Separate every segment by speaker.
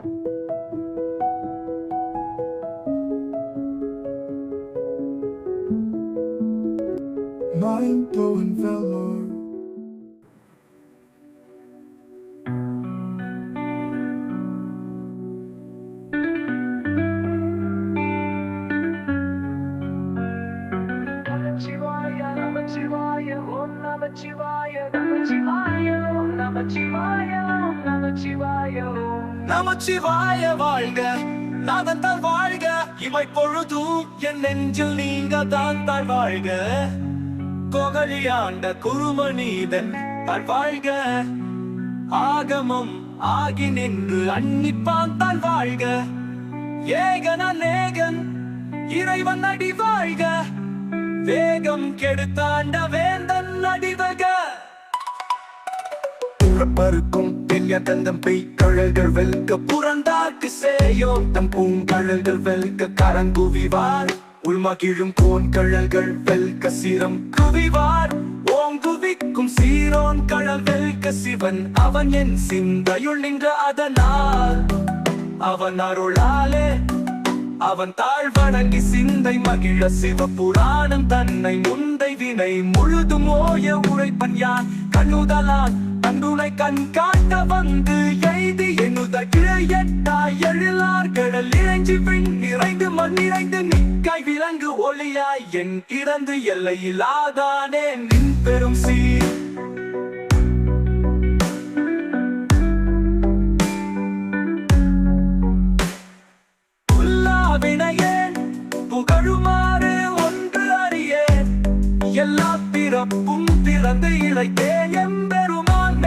Speaker 1: Mind blowing velour.
Speaker 2: Shivaya, Namah Shivaya, Namah Shivaya, Namah Shivaya, Namah Shivaya,
Speaker 3: நமச்சிவாய வாழ்க நாதன் தாழ் வாழ்க. இவை பொழுதும் என் நெஞ்சில் நீங்க தான் தாழ் வாழ்க. கோகலியாண்ட குருமனிதன் தாழ் வாழ்க. ஆகமம் ஆகி நின்று அன்னிப்பான் தாழ் வாழ்க. ஏகன நேகன் இறைவன் அடி வாழ்க. வேகம் கெடுத்தாண்ட வேந்தன் அடிவக புறப்பருக்கும் பெரிய தந்தம் பெய் கழல்கள் வெல்க. புறந்தாக்கு சேயோ தம் பூங்கழல்கள் வெல்க. கரங்குவிவார் உள்மா உள்மகிழும் கோன் கழல்கள் வெல்க. சிரம் குவிவார் ஓங்குவிக்கும் சீரோன் கழல் வெல்க. சிவன் அவன் என் சிந்தையுள் நின்ற அதனால் அவன் அருளாலே அவன் தாழ் வணங்கி சிந்தை மகிழ. சிவ புராணம் தன்னை முந்தை வினை முழுதும் ஓய உழைப்பன் யான் கண்ணுதலான் தன்னுனை கண் காட்ட வந்து எய்தி எண்ணுத கிழையட்டாய் எழிலார் கடல் இறைஞ்சி பின் நிறைந்து மண் நிறைந்து நிக்காய் விலங்கு ஒளியாய் என் இறந்து எல்லையிலாதானே நின் பெரும் சீர். புகழுமாறு ஒன்று அறியேன். எல்லா பிறப்பும் பிறந்து இழைத்தேன் எம்ப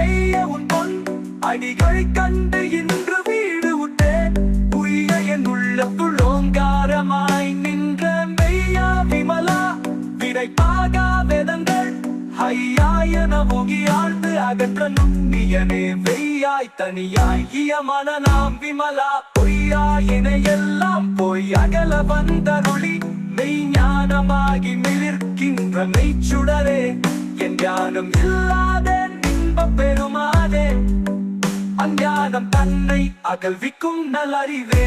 Speaker 3: மெய்ய உன் பொன். அடிகளை கண்டு இன்று வீடு விட்டேன். உய்ய என் உள்ளத்துள் ஓங்காரமாய் நின்ற மெய்யா விமலா. விடைப்பாகா வேதங்கள். ஐயாயன முகியாழ்ந்து அகற்ற நுண்ணியனே வெய்யாய் தனியாய் இயமான நாம் விமலா. பொய்யாயினை எல்லாம் போய் அகல வந்தருளி மெய்ஞானமாகி மிளிர்க்கின்ற மெய்ச்சுடரே. என் ஞானம் இல்லாதேன் இன்ப பெருமாதே அஞ்ஞானம் தன்னை அகழ்விக்கும் நல்லறிவே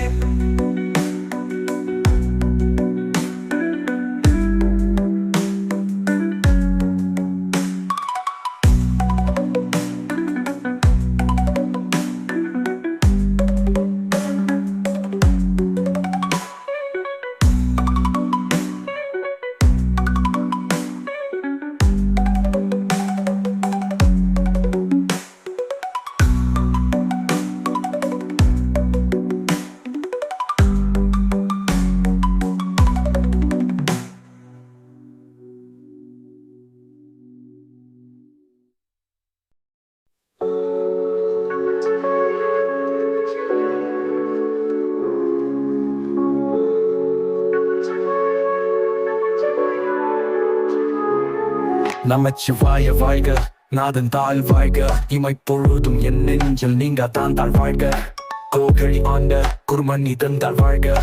Speaker 3: நமச்சிவாய வாழ்க. நாதன் தாழ் வாழ்க. இமை பொழுதும் என் நெஞ்சல் நீங்க தான் தாழ் வாழ்க. கோகழி ஆண்ட குருமணி தந்தாள் வாழ்க.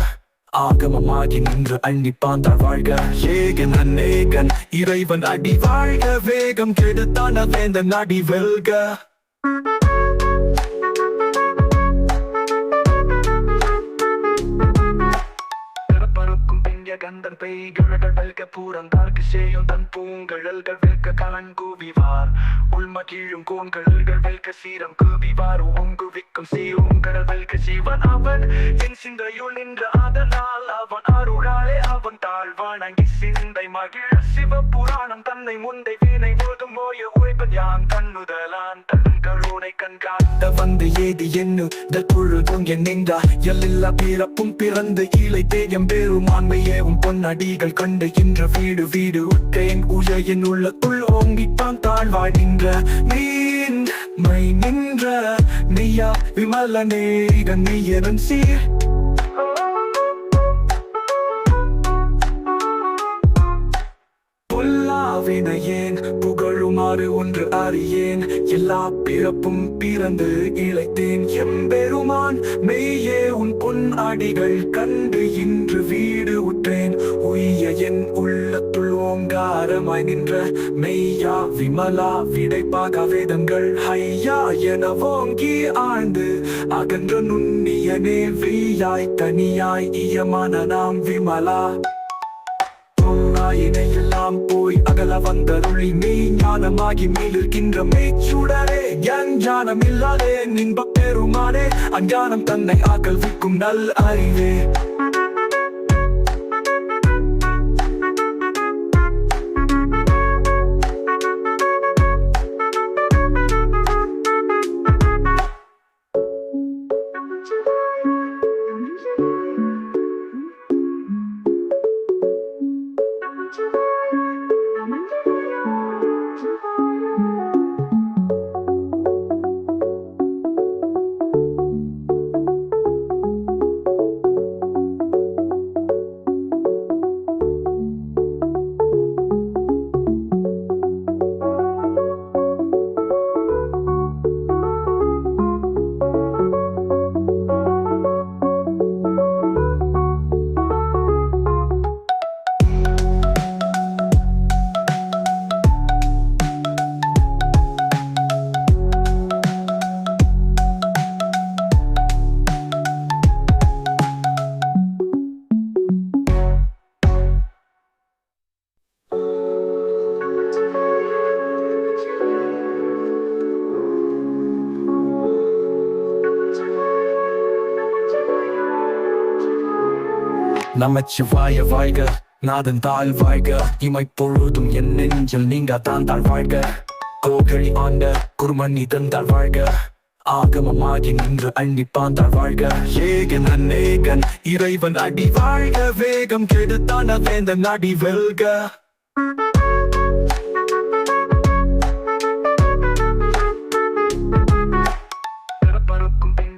Speaker 3: ஆகமமாகி நின்று அன்னிப்பான் தாழ் வாழ்க. ஏகன் அநேகன் இறைவன் அடி வாழ்க. வேகம் கெடுத்தான வேந்தன் அடி வெல்க. பிறப்பருக்கும் கந்தன் பெய்கழல்கள் வெல்க பூரந்தார்க்கு சேயும் தன் பூங்கழல்கள் வெல்க கலங்கூவிவார் உள்ம கீழும் கோண்கழல்கள் வெல்க சீரம் கூவிவார். ஓங்குவிக்கும் சீரோங்கடல் வெல்க சீவன் அவன். என் சிந்தையுள் நின்ற அதனால் அவன் அருளாலே அவன் தாழ் வணங்கி சிந்தை மகிழ சிவ புராணம் தன்னை முந்தை வீணை போதும் ஓய உழைப்பன் யான்? கருணை கண்காட்ட வந்து ஏதி எண்ணு பொழுதும் என் எல்லில்லா பிறப்பும் பிறந்து ஈழை தேயம் பெருமான்மையே உன் பொன்னடிகள் கண்டு இன்ற வீடு வீடு உட்டேன் உழையின் உள்ளத்துள் ஓங்கிப்பான் தாழ்வாய் நின்ற மீன் மை நின்ற நீயா விமலனே நீயரன் சீர். அறியேன். எல்லா பிறப்பும் பிறந்து இழைத்தேன். எம்பெருமான் மெய்யே உன் பொன் அடிகள் கண்டு இன்று வீடு உற்றேன். உய்ய என் உள்ளத்துள் ஓங்காரமாய் நின்ற மெய்யா விமலா விடைப்பாக வேதங்கள். ஐயா என ஓங்கி ஆழ்ந்து அகன்ற நுண்ணியனே வெய்யாய் தனியாய் இயமான நாம் விமலா. போய் அகல வந்தருளி நீ ஞானமாகி மீளிருக்கின்ற மெய்ச்சுடரே என் ஞானம் இல்லாதே நின்ப பெருமானே அஞ்ஞானம் தன்னை ஆக்கல் விக்கும் நல் அறிவே. நமச்சிவாய வாழ்க. நாதன் தாழ் வாழ்க. இமை பொழுதும் என் நெஞ்சில் நீங்க தான் தாழ் வாழ்க. கோகழி ஆண்ட குருமணி தந்தாள் வாழ்க. ஆகமமாகி நின்று அன்னிப்பான் தாழ் வாழ்க. ஏகன் அநேகன் இறைவன் அடி வாழ்க. வேகம் கெடுத்தான வேந்தன் அடி வெல்க.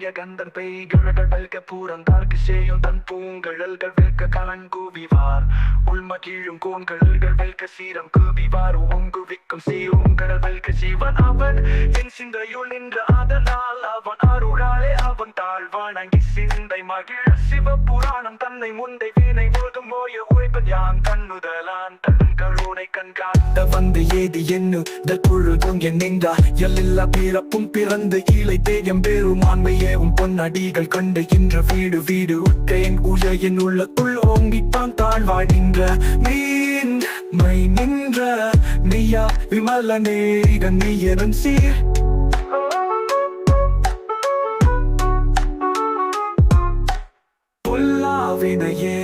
Speaker 3: பிறப்பறுக்கும் கந்தர் கந்தன் பெய்கிழகள் வெல்க பூரந்தார்க்கு செய்யும் தன் பூங்கழல்கள் வெல்க கலங்கூவிவார் உள்ம கீழும் கோங்கழல்கள் வெல்க சீரம் கூவிவார். ஓங்குவிக்கும் சீருங்கடல் வெல்க சீவன் அவன். என் சிந்தையுள் நின்ற அதனால் அவன் அருளாலே அவன் தாழ் வணங்கி சிந்தை மகிழ சிவ புராணம் தன்னை முந்தை வீணை முழுதும் மோய உழைப்பது யான் தன்னுதலான் தன் கருணை கண்காட்ட வந்து ஏது என்ன? பொழுதும் என் நின்றா. எல்லில்லா பிறப்பும் பிறந்து ஈழை தேயம் பெறும் ஆண்மையேவும் பொன்னடிகள் கண்டு இன்ற வீடு வீடு உட்கேன் உய என் உள்ளத்துள் ஓங்கித்தான் தாழ்வாய் மீன் மை நின்ற. நீயா விமல நேரிகன் நீயரன் சீர். பொல்லாவினையேன்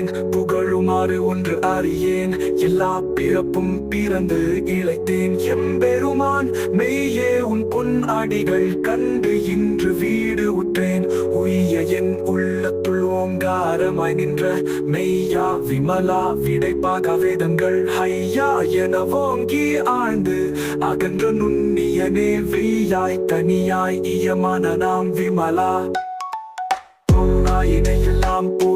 Speaker 3: புகழுமாறு ஒன்று அறியேன். எல்லா பிறப்பும் பிறந்து இழைத்தேன். எம்பெருமான் மெய்யே உன் பொன் அடிகள் கண்டு இன்று வீடு உற்றேன். உய்ய என் உள்ளத்துள் ஓங்காரமாய் நின்ற மெய்யா விமலா விடைப்பாக வேதங்கள். ஐயா என ஓங்கி ஆழ்ந்து அகன்ற நுண்ணியனே வெய்யாய் தனியாய் இயமான நாம் விமலா.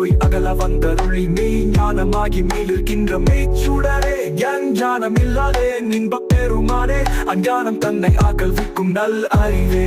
Speaker 3: போய் அகல வந்தருளி நீ ஞானமாகி மீளிருக்கின்ற மெய்ச்சுடரே என் ஞானம் இல்லாதே நின்ப பெருமானே அஞ்ஞானம் தன்னை ஆக்கல் விக்கும் நல் அறிவே.